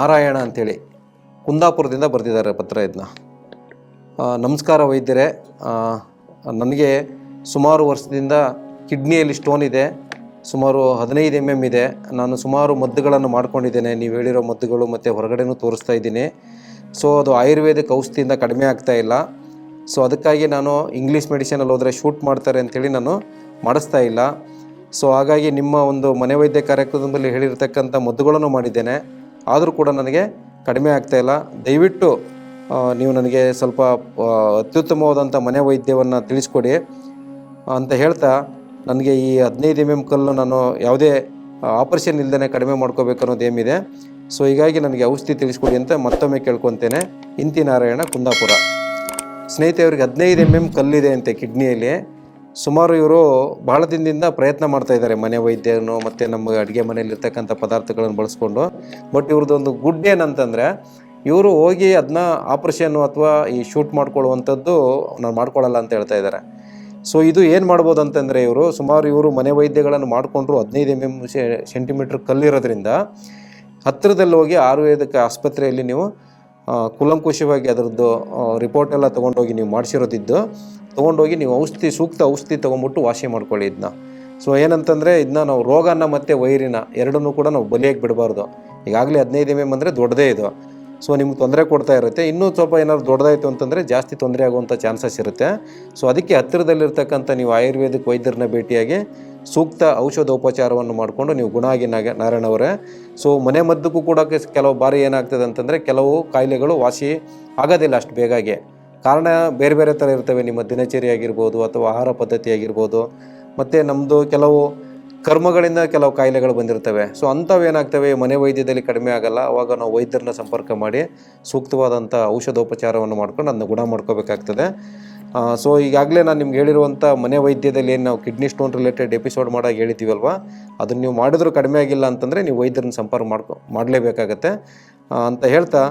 ನಾರಾಯಣ ಅಂಥೇಳಿ ಕುಂದಾಪುರದಿಂದ ಬರೆದಿದ್ದಾರೆ ಪತ್ರ ಇದನ್ನ ನಮಸ್ಕಾರ ವೈದ್ಯರೇ. ನನಗೆ ಸುಮಾರು ವರ್ಷದಿಂದ ಕಿಡ್ನಿಯಲ್ಲಿ ಸ್ಟೋನ್ ಇದೆ. ಸುಮಾರು ಹದಿನೈದು ಎಂ ಎಂ ಇದೆ. ನಾನು ಸುಮಾರು ಮದ್ದುಗಳನ್ನು ಮಾಡ್ಕೊಂಡಿದ್ದೇನೆ. ನೀವು ಹೇಳಿರೋ ಮದ್ದುಗಳು ಮತ್ತು ಹೊರಗಡೆನೂ ತೋರಿಸ್ತಾ ಇದ್ದೀನಿ. ಸೊ ಅದು ಆಯುರ್ವೇದಿಕ್ ಔಷಧಿಯಿಂದ ಕಡಿಮೆ ಆಗ್ತಾ ಇಲ್ಲ. ಸೊ ಅದಕ್ಕಾಗಿ ನಾನು ಇಂಗ್ಲೀಷ್ ಮೆಡಿಸಿನಲ್ಲಿ ಹೋದರೆ ಶೂಟ್ ಮಾಡ್ತಾರೆ ಅಂಥೇಳಿ ನಾನು ಮಾಡಿಸ್ತಾ ಇಲ್ಲ. ಸೊ ಹಾಗಾಗಿ ನಿಮ್ಮ ಒಂದು ಮನೆ ವೈದ್ಯ ಕಾರ್ಯಕ್ರಮದಲ್ಲಿ ಹೇಳಿರ್ತಕ್ಕಂಥ ಮದ್ದುಗಳನ್ನು ಮಾಡಿದ್ದೇನೆ. ಆದರೂ ಕೂಡ ನನಗೆ ಕಡಿಮೆ ಆಗ್ತಾ ಇಲ್ಲ. ದಯವಿಟ್ಟು ನೀವು ನನಗೆ ಸ್ವಲ್ಪ ಅತ್ಯುತ್ತಮವಾದಂಥ ಮನೆ ವೈದ್ಯವನ್ನು ತಿಳಿಸ್ಕೊಡಿ ಅಂತ ಹೇಳ್ತಾ ನನಗೆ ಈ ಹದಿನೈದು ಎಂ ಎಂ ಕಲ್ಲು ನಾನು ಯಾವುದೇ ಆಪರೇಷನ್ ಇಲ್ಲದೇ ಕಡಿಮೆ ಮಾಡ್ಕೋಬೇಕು ಅನ್ನೋದು ಏಮಿದೆ ಸೊ, ಹೀಗಾಗಿ ನನಗೆ ಔಷಧಿ ತಿಳಿಸ್ಕೊಡಿ ಅಂತ ಮತ್ತೊಮ್ಮೆ ಕೇಳ್ಕೊತೇನೆ. ಇಂತಿ ನಾರಾಯಣ ಕುಂದಾಪುರ. ಸ್ನೇಹಿತೆಯವ್ರಿಗೆ ಹದಿನೈದು ಎಂ ಎಂ ಕಲ್ಲಿದೆ ಅಂತೆ ಕಿಡ್ನಿಯಲ್ಲಿ. ಸುಮಾರು ಇವರು ಬಹಳ ದಿನದಿಂದ ಪ್ರಯತ್ನ ಮಾಡ್ತಾ ಇದ್ದಾರೆ ಮನೆ ವೈದ್ಯನು ಮತ್ತು ನಮ್ಮ ಅಡುಗೆ ಮನೆಯಲ್ಲಿರ್ತಕ್ಕಂಥ ಪದಾರ್ಥಗಳನ್ನು ಬಳಸ್ಕೊಂಡು. ಬಟ್ ಇವ್ರದ್ದು ಒಂದು ಗುಡ್ ಏನಂತಂದರೆ, ಇವರು ಹೋಗಿ ಅದನ್ನ ಆಪ್ರೇಷನ್ನು ಅಥವಾ ಈ ಶೂಟ್ ಮಾಡ್ಕೊಳ್ಳುವಂಥದ್ದು ನಾನು ಮಾಡ್ಕೊಳ್ಳಲ್ಲ ಅಂತ ಹೇಳ್ತಾ ಇದ್ದಾರೆ. ಸೊ ಇದು ಏನು ಮಾಡ್ಬೋದು ಅಂತಂದರೆ ಇವರು, ಸುಮಾರು ಇವರು ಮನೆ ವೈದ್ಯಗಳನ್ನು ಮಾಡಿಕೊಂಡ್ರು ಹದಿನೈದು ಎಂ ಎಂ ಸೆಂಟಿಮೀಟ್ರ್ ಕಲ್ಲಿರೋದ್ರಿಂದ ಹತ್ತಿರದಲ್ಲಿ ಹೋಗಿ ಆಯುರ್ವೇದಿಕ ಆಸ್ಪತ್ರೆಯಲ್ಲಿ ನೀವು ಕೂಲಂಕುಷವಾಗಿ ಅದರದ್ದು ರಿಪೋರ್ಟ್ ಎಲ್ಲ ತೊಗೊಂಡೋಗಿ ನೀವು ಮಾಡಿಸಿರೋದಿದ್ದು, ತೊಗೊಂಡೋಗಿ ನೀವು ಔಷಧಿ, ಸೂಕ್ತ ಔಷಧಿ ತೊಗೊಂಬಿಟ್ಟು ವಾಸಿ ಮಾಡ್ಕೊಳ್ಳಿ ಇದನ್ನ ಸೊ ಏನಂತಂದರೆ ಇದನ್ನ ನಾವು ರೋಗನ ಮತ್ತು ವೈರಿನ ಎರಡನ್ನೂ ಕೂಡ ನಾವು ಬಲಿಯಾಗಿ ಬಿಡಬಾರ್ದು. ಈಗಾಗಲೇ ಹದಿನೈದು ಎಂ ಎಂ ಅಂದರೆ ದೊಡ್ಡದೇ ಇದು. ಸೊ ನಿಮ್ಗೆ ತೊಂದರೆ ಕೊಡ್ತಾ ಇರುತ್ತೆ. ಇನ್ನೂ ಸ್ವಲ್ಪ ಏನಾದ್ರು ದೊಡ್ಡದಾಯಿತು ಅಂತಂದರೆ ಜಾಸ್ತಿ ತೊಂದರೆ ಆಗುವಂಥ ಚಾನ್ಸಸ್ ಇರುತ್ತೆ. ಸೊ ಅದಕ್ಕೆ ಹತ್ತಿರದಲ್ಲಿರ್ತಕ್ಕಂಥ ನೀವು ಆಯುರ್ವೇದಿಕ್ ವೈದ್ಯರನ್ನ ಭೇಟಿಯಾಗಿ ಸೂಕ್ತ ಔಷಧೋಪಚಾರವನ್ನು ಮಾಡಿಕೊಂಡು ನೀವು ಗುಣ ಆಗಿ ನಾಗ ನಾರಾಯಣ ಅವರೇ. ಸೊ ಮನೆ ಮದ್ದಕ್ಕೂ ಕೂಡ ಕೆಲವು ಬಾರಿ ಏನಾಗ್ತದೆ ಅಂತಂದರೆ ಕೆಲವು ಕಾಯಿಲೆಗಳು ವಾಸಿ ಆಗೋದಿಲ್ಲ ಅಷ್ಟು ಬೇಗಾಗಿ. ಕಾರಣ ಬೇರೆ ಬೇರೆ ಥರ ಇರ್ತವೆ. ನಿಮ್ಮ ದಿನಚರಿ ಆಗಿರ್ಬೋದು ಅಥವಾ ಆಹಾರ ಪದ್ಧತಿ ಆಗಿರ್ಬೋದು ಮತ್ತು ನಮ್ಮದು ಕೆಲವು ಕರ್ಮಗಳಿಂದ ಕೆಲವು ಕಾಯಿಲೆಗಳು ಬಂದಿರ್ತವೆ ಸೊ ಅಂಥವೇನಾಗ್ತವೆ ಮನೆ ವೈದ್ಯದಲ್ಲಿ ಕಡಿಮೆ ಆಗಲ್ಲ. ಅವಾಗ ನಾವು ವೈದ್ಯರನ್ನ ಸಂಪರ್ಕ ಮಾಡಿ ಸೂಕ್ತವಾದಂಥ ಔಷಧೋಪಚಾರವನ್ನು ಮಾಡ್ಕೊಂಡು ಅದನ್ನ ಗುಣ ಮಾಡ್ಕೋಬೇಕಾಗ್ತದೆ. ಸೊ ಈಗಾಗಲೇ ನಾನು ನಿಮ್ಗೆ ಹೇಳಿರುವಂಥ ಮನೆ ವೈದ್ಯದಲ್ಲಿ ಏನು ನಾವು ಕಿಡ್ನಿ ಸ್ಟೋನ್ ರಿಲೇಟೆಡ್ ಎಪಿಸೋಡ್ ಮಾಡಾಗ ಹೇಳಿದ್ದೀವಲ್ವ? ಅದನ್ನು ನೀವು ಮಾಡಿದ್ರೂ ಕಡಿಮೆ ಆಗಿಲ್ಲ ಅಂತಂದರೆ ನೀವು ವೈದ್ಯರನ್ನ ಸಂಪರ್ಕ ಮಾಡ್ಕೊ, ಮಾಡಲೇಬೇಕಾಗತ್ತೆ. ಅಂತ ಹೇಳ್ತಾ